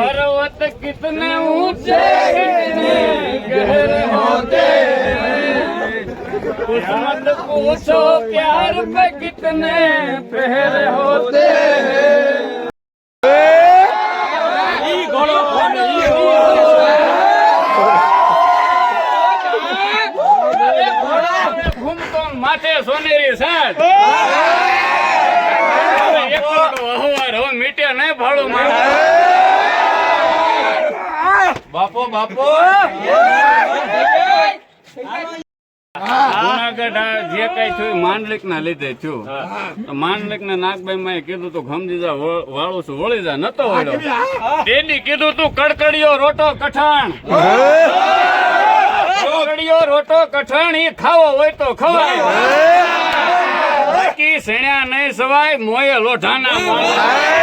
पर्वत कितने ऊंचे गहरे होते मत पूछो प्यार पे कितने पहरे होते घूमतो माथे सोनेरी साथ બાપો બાપો! જે કઈ થયું માંડલિક ના લીધે થયું. તો માંડલિક ને નાગભાઈ માં કીધું તું ખમજી જા વાળું છું વળી જા નતો વળ્યો. તેની કીધું તું, કડકડીયો રોટો કઠાણ. કડકડીયો રોટો કઠાણ, ઈ ખાવો હોય તો ખવાય. બાકી સેણ્યા નહીં સવાય મોયે લોઢાના માળા.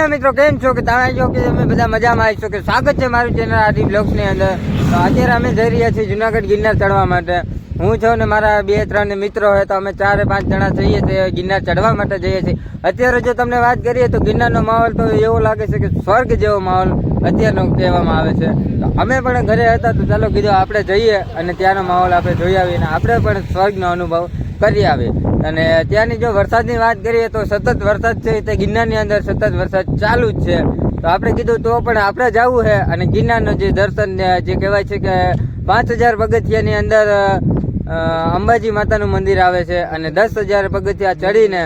હેલો મિત્રો કેમ છો કે તમે જો કે તમે બધા મજામાં આવી છો કે સ્વાગત છે મારું ચેનલ આદિ બ્લોગ્સની અંદર. તો અત્યારે અમે જઈ રહ્યા છીએ જુનાગઢ ગિરનાર ચડવા માટે. હું છું ને મારા બે ત્રણ મિત્રો હોય તો અમે ચારે પાંચ જણા જઈએ છીએ ગિરનાર ચડવા માટે જઈએ છીએ. અત્યારે જો તમને વાત કરીએ તો ગિરનારનો માહોલ તો એવો લાગે છે કે સ્વર્ગ જેવો માહોલ અત્યારનો કહેવામાં આવે છે. તો અમે પણ ઘરે હતા તો ચાલો કીધું આપણે જઈએ અને ત્યાંનો માહોલ આપણે જોઈ આવીએ અને આપણે પણ સ્વર્ગનો અનુભવ કરી આવીએ અને ત્યાંની જો વરસાદની વાત કરીએ તો સતત વરસાદ છે તે ગિરનારની અંદર સતત વરસાદ ચાલુ જ છે. તો આપણે કીધું તો પણ આપણે જવું છે અને ગિરનારનું જે દર્શન જે કહેવાય છે કે પાંચ હજાર પગથિયાની અંદર અંબાજી માતાનું મંદિર આવે છે અને દસ હજાર પગથિયા ચડીને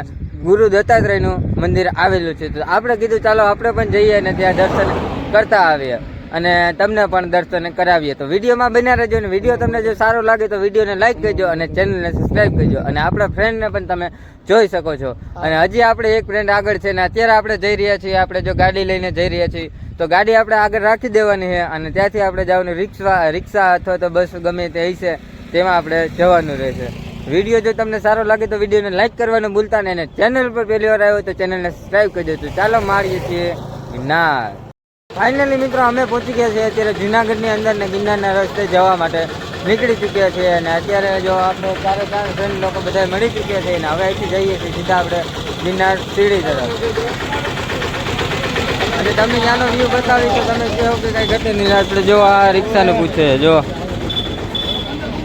ગુરુ દત્તાત્રેયનું મંદિર આવેલું છે. તો આપણે કીધું ચાલો આપણે પણ જઈએ અને ત્યાં દર્શન કરતા આવીએ. અને તમને પણ દર્શન કરાવીએ. તો વિડીયોમાં બન્યા રહેજો અને વીડિયો તમને જો સારો લાગે તો વિડીયોને લાઈક કરજો અને ચેનલને સબસ્ક્રાઈબ કરજો. અને આપણા ફ્રેન્ડને પણ તમે જોઈ શકો છો. અને હજી આપણે એક ફ્રેન્ડ આગળ છે ને અત્યારે આપણે જઈ રહ્યા છીએ, આપણે જો ગાડી લઈને જઈ રહ્યા છીએ, તો ગાડી આપણે આગળ રાખી દેવાની છે અને ત્યાંથી આપણે જવાનું રિક્ષા રિક્ષા અથવા તો બસ ગમે તે હશે, તેમાં આપણે જવાનું રહેશે. વીડિયો જો તમને સારો લાગે તો વિડીયોને લાઈક કરવાનું ભૂલતા નહીં અને ચેનલ પર પહેલી વાર આવ્યો તો ચેનલને સબસ્ક્રાઈબ કરી દેજો ચાલો મારીએ છીએ. ગિરનાર ફાઇનલી મિત્રો, અમે પહોંચી ગયા છીએ અત્યારે જુનાગઢની અંદર ને ગિરનારના રસ્તે જવા માટે. નીકળી ચૂક્યા છીએ અને અત્યારે જો આપણે ચારે ચાર ફ્રેન્ડ લોકો બધા મળી ચૂક્યા છીએ અને હવે અહીંથી જઈએ છીએ સીધા આપણે ગિરનાર સીડી તરફ. અને તમે ત્યાંનો વ્યૂ બતાવી તો તમે કહો કે કાંઈ ઘટે નહીં. આપણે જો આ રિક્ષાને પૂછે, જો.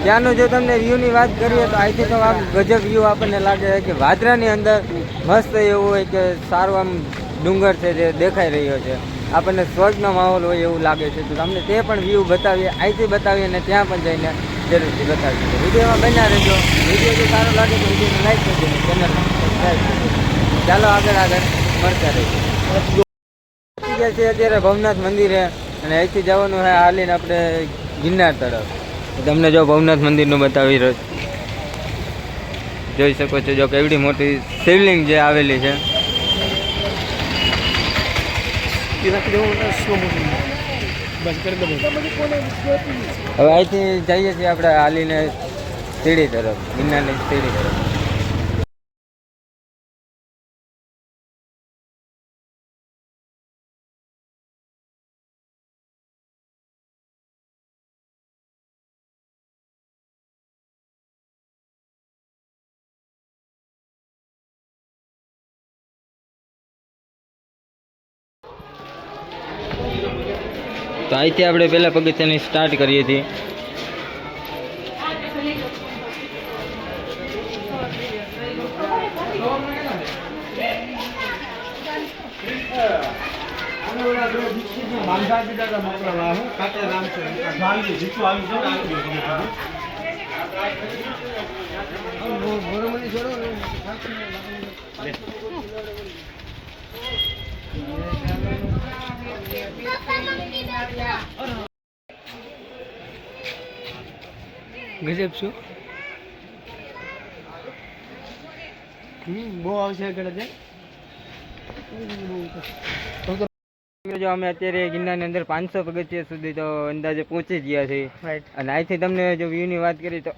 ત્યાંનો જો તમને વ્યૂની વાત કરીએ તો અહીંથી તો આમ ગજબ વ્યૂ આપણને લાગે છે કે વાદરાની અંદર મસ્ત એવું હોય કે સારું આમ ડુંગર છે જે દેખાઈ રહ્યો છે. આપણને સ્વર્ગનો માહોલ હોય એવું લાગે છે. તો તમને તે પણ વ્યૂ બતાવીએ. અહીંથી બતાવીએ અને ત્યાં પણ જઈને જરૂરથી બતાવીએ. વિડીયોમાં બન્યા રહેજો. વીડિયો જો સારો લાગે તો વિડીયોને લાઈક કરજો ચેનલ ચાલો આગળ આગળ મળતા રહીએ. ગયા અત્યારે ભવનાથ મંદિરે અને અહીંથી જવાનું છે હાલીને આપણે ગિરનાર તરફ. તમને જો ભવનાથ મંદિરનું બતાવી રહ્યો જોઈ શકો છો જો કેવડી મોટી શિવલિંગ જે આવેલી છે. હવે અહીંથી જઈએ છીએ આપણે હાલીને સીડી તરફ ગિરનારની સીડી તરફ. અહીંથી આપણે પહેલાં પગથિયાની સ્ટાર્ટ કરીએ છીએ. ગજબ શું બહુ આવશે આગળ જો અમે અત્યારે ગિરનારની અંદર પાંચસો પગથિયા સુધી તો અંદાજે પહોંચી ગયા છે અને અહીંથી તમને જો વ્યૂની વાત કરી તો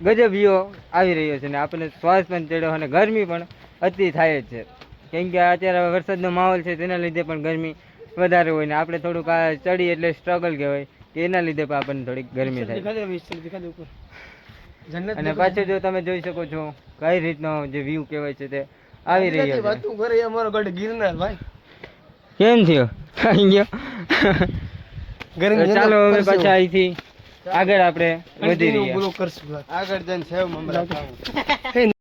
ગજબ વ્યૂ આવી રહ્યો છે ને આપણને શ્વાસ પણ ચડ્યો અને ગરમી પણ અતિ થાય જ છે. કેમ કે અત્યારે વરસાદનો માહોલ છે તેના લીધે પણ ગરમી વધારે હોય ને આપણે થોડુંક આ ચડી એટલે સ્ટ્રગલ કહેવાય કે એના લીધે પણ આપણને થોડીક ગરમી થાય. અને પાછું જો તમે જોઈ શકો છો કઈ રીતનો જે વ્યૂ કહેવાય છે તે આવી રહ્યો છે. વાતું કરે અમારો ગઢ ગિરનાર ભાઈ. કેમ થયો? આવી ગયો? ગરમી ચાલો હવે પાછા અહીંથી આગળ આપણે વધી રહ્યા. આગળ જઈને સેવ મમરા ખાવું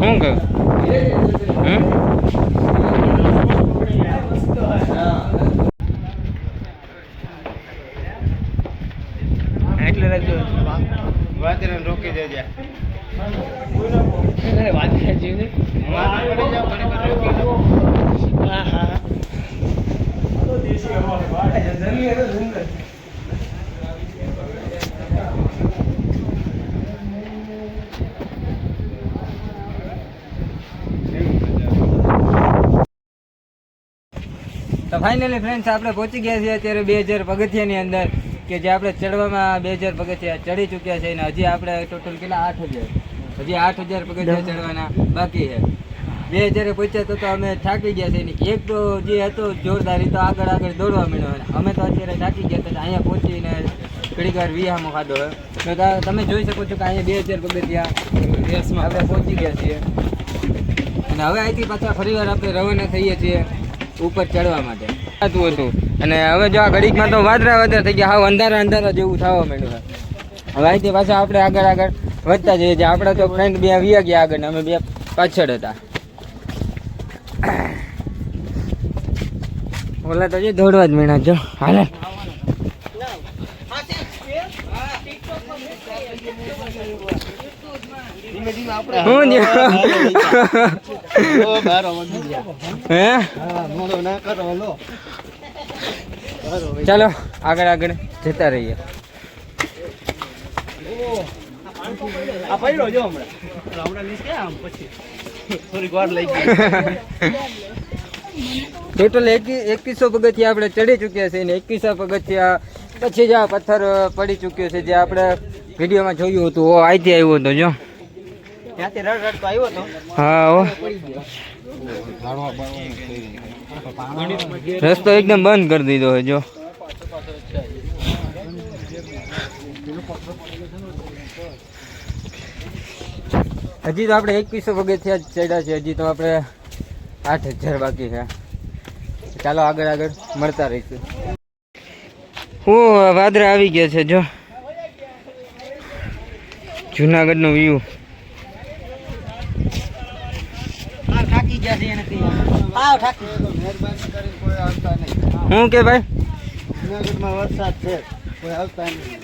શું કહ્યું હમ? એટલે રાખજો વાતને રોકી દેજે વાત સાચી છે માથે પડી જાવ ઘડી વાર રોકી દો. હા હા જમી હતો સુંદર તો ફાઇનલી ફ્રેન્ડ્સ આપણે પહોંચી ગયા છીએ અત્યારે બે હજાર પગથિયાની અંદર કે જે આપણે ચડવામાં બે હજાર પગથિયા ચડી ચૂક્યા છે અને હજી આપણે ટોટલ કેટલા? આઠ હજાર. હજી આઠ હજાર પગથિયા ચડવાના બાકી છે. બે હજારે પહોંચ્યા તો અમે થાકી ગયા છે અને એક તો જે હતો જોરદાર તો આગળ આગળ દોડવા મળ્યો અમે તો અત્યારે થાકી ગયા હતા અહીંયા પહોંચીને ઘડીક વાર વિહામાં ખાધો હોય તો તમે જોઈ શકો છો કે અહીંયા બે હજાર પગથિયા રેસમાં આપણે પહોંચી ગયા છીએ. અને હવે અહીંથી પાછા ફરીવાર આપણે રવાના થઈએ છીએ ઉપર ચડવા માટે. થતું હતું. અને હવે જો આ ઘડીકમાં તો વાદરા વાદરા થઈ ગયા હાવ અંધારા અંધારા જેવું થવા માંડ્યું હવે અહીંથી પાછા આપણે આગળ આગળ વધતા જઈએ છીએ. આપણા તો ફ્રેન્ડ બે આવ્યા ગયા આગળ અમે બે પાછળ હતા. ઓલા તો જે દોડવા જ મીણા જો હાલે. હું હે? ચાલો આગળ આગળ જતા રહીએ. થોડીક વાર લઈ ગઈ ટોટલ એકવીસો પગથિયા આપણે ચડી ચૂક્યા છે ને એકવીસો પગથિયા પછી જ આ પથ્થર પડી ચૂક્યો છે જે આપણે વિડીયોમાં જોયું હતું. ઓ અહીંથી આવ્યો હતો જો. આવ્યો તો હા ઓ. રસ્તો એકદમ બંધ કરી દીધો છે જો. હજી તો આપણે એકવીસો પગથિયા ચડ્યા છે હજી તો આપણે આઠ હજાર બાકી છે. ચાલો આગળ આગળ મળતા રહીશું. હું વાદળા આવી ગયા છે જો. જુનાગઢ નો વ્યૂ થાકી ગયા છે એનાથી. આવ થાકી. મહેરબાની કરીને કોઈ આવતા નહીં હું કે ભાઈ? જુનાગઢમાં વરસાદ છે કોઈ આવતા નહીં.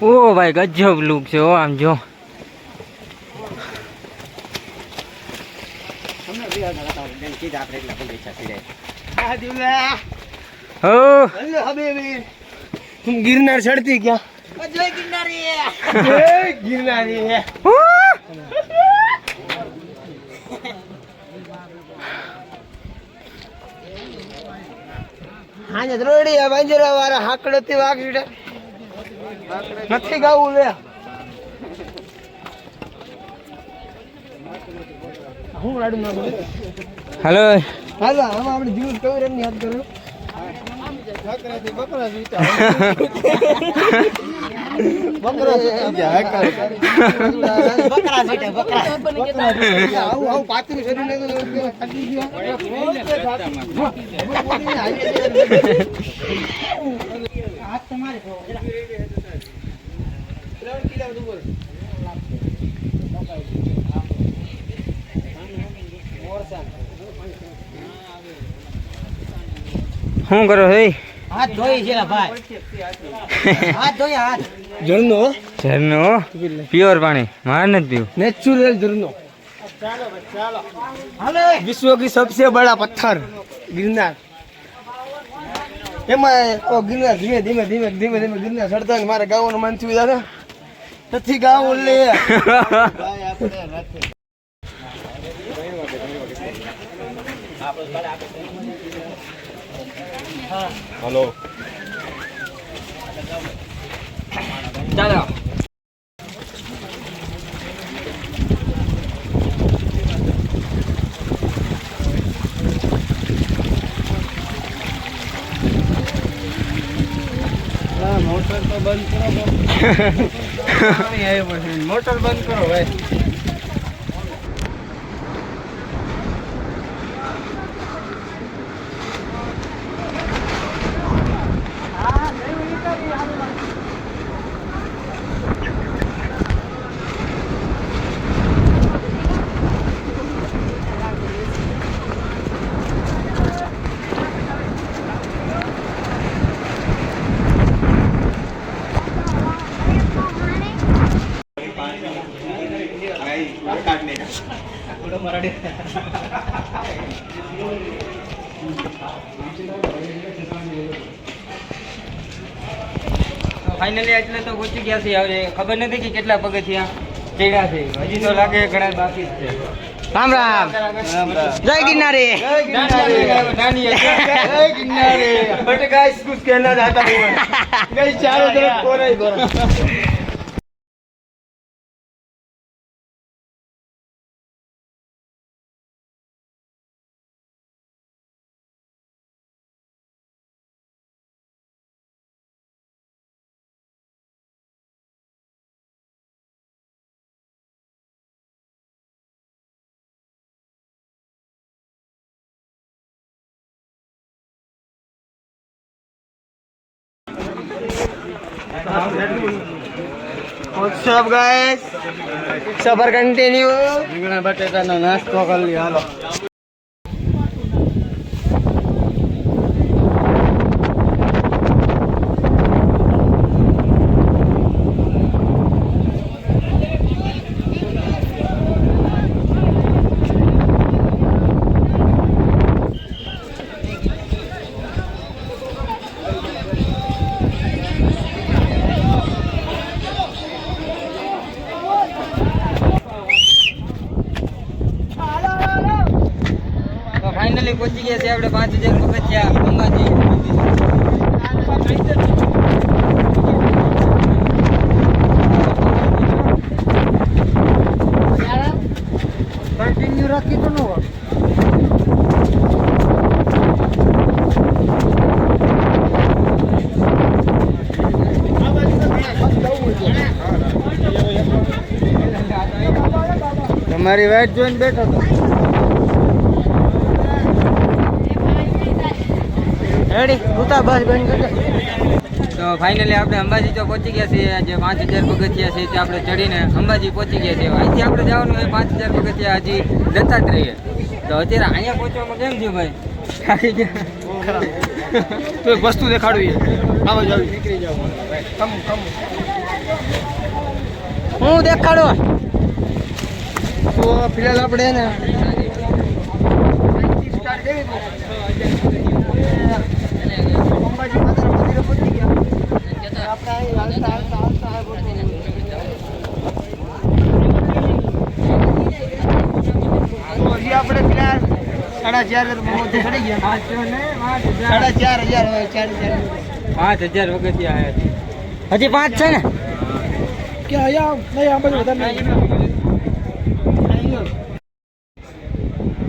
ઓ ભાઈ ગજબ લુક છે ઓ આમ જો. હો. ગિરનાર ચડતી ક્યાં? ગિરનારી હાજે રોડી આ બંજરા વાળા હાકડો થી વાગી નથી ગાવું લે. હું રાડું ના બોલે. હેલો. હાલો આમાં આપણે જીવ કવિ રેમની યાદ કરો? બકરાથી શું કરો હે હાથ ધોઈ છે ભાઈ. હાથ ધોઈ હાથ. ઝરનો ઝરનો પ્યોર પાણી. મારે નથી પીવું. નેચરલ ઝરનો. વિશ્વ કી સબસે બડા પથ્થર ગિરનાર. એમાં ગિરનાર ધીમે ધીમે ધીમે ધીમે ધીમે ગિરનાર ચડતા મારે ગાવાનું મન થયું દાદા. નથી ગાવું લે. ચાલો. મોટર તો બંધ કરો. મોટર બંધ કરો ભાઈ. ફાઇનલી એટલે તો પહોંચી ગયા છે હવે ખબર નથી કે કેટલા પગથિયા ચડ્યા છે હજી તો લાગે ઘણા બાકી જ છે રામ રામ જય ગિરનારી નાની जय किन्नारे बट गाइस कुछ कहना चाहता हूँ मैं गाइस चारों तरफ कोहरा Up guys? સફર કન્ટિન્યુ રીંગણા બટેટાનો નાસ્તો કરી હાલો ફાઇનલી પહોંચી ગયા છે આપણે પાંચ હજાર પગથિયા અંબાજી. કન્ટિન્યુ રાખી તો નો તમારી વાઈટ જોઈને બેઠો તો. રેડી ઉતા બસ બંધ કરી તો ફાઇનલી આપણે અંબાજી તો પહોંચી ગયા છીએ. જે પાંચ હજાર પગથિયા છે તે આપણે ચડીને અંબાજી પહોંચી ગયા છીએ. અહીંથી આપણે જવાનું હોય પાંચ હજાર પગથિયા હજી જતા જ રહીએ તો અત્યારે અહીંયા પહોંચવામાં કેમ છે ભાઈ? થાકી ગયા. તો એક વસ્તુ દેખાડવી આવો જાવ નીકળી જાવ કમ કમ હું દેખાડો. તો ફિલહાલ આપણે ને અંબાજી માતાના મંદિરે પહોંચી ગયા. આપણે હાલતા હાલતા હાલતા આ બધું હજી આપણે ત્યાં સાડા ચાર ચડી ગયા. સાડા ચાર હજાર ચાર હજાર. પાંચ હજાર વખત આવ્યા હજી પાંચ છે ને? કે અહીંયા નહીં બધું વધારે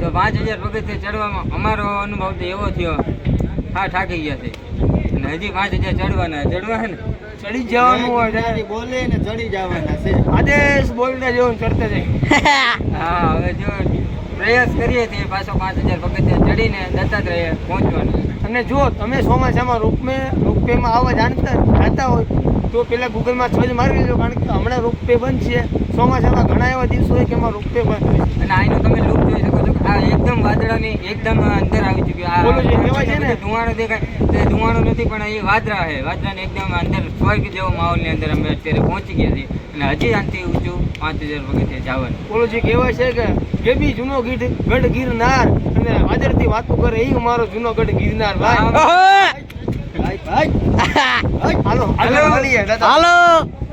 તો પાંચ હજાર પગથિયા ચડવામાં અમારો અનુભવ તો એવો થયો. હા થાકી ગયા છે. અને હજી પાંચ હજાર ચડવાના ચડવા છે ને ચડી જવાનું હોય ગિરનારી બોલે ને ચડી જવાના છે. આદેશ બોલતા જેવું ચડતે જાય હા હવે જો પ્રયાસ કરીએ છીએ પાછો પાંચ હજાર પગથિયા ચડીને દત્તાત્રેય પહોંચવાનું. અને જો તમે ચોમાસામાં રૂપમે રોપવેમાં આવવા જાણતા જાતા હોય. તો પેલા ગૂગલમાં સર્ચ મારી લેજો કારણ કે હમણાં રોપવે બંધ છે. ચોમાસામાં ઘણા એવા દિવસો હોય કે એમાં રોપવે બંધ હોય. અને આનો તમે લુક જોઈ શકો છો આ એકદમ વાદળાની એકદમ અંદર આવી ચૂક્યું જે આ કહેવાય છે ને? ધુવાણો દેખાય. તે ધુવાણો નથી પણ એ વાદળા છે. વાદળાની એકદમ અંદર સ્વર્ગ જેવો માહોલની અંદર અમે અત્યારે પહોંચી ગયા છીએ. અને હજી આનાથી ઊંચું પાંચ હજાર વગેરે જવાનું. બોલો જે કહેવાય છે કે ગેબી જૂનો ગીઢ ગઢ ગિરનાર અને વાદળથી વાતો કરે એ મારો જૂનો ગઢ ગિરનાર ભાઈ. હાલો. હાલો.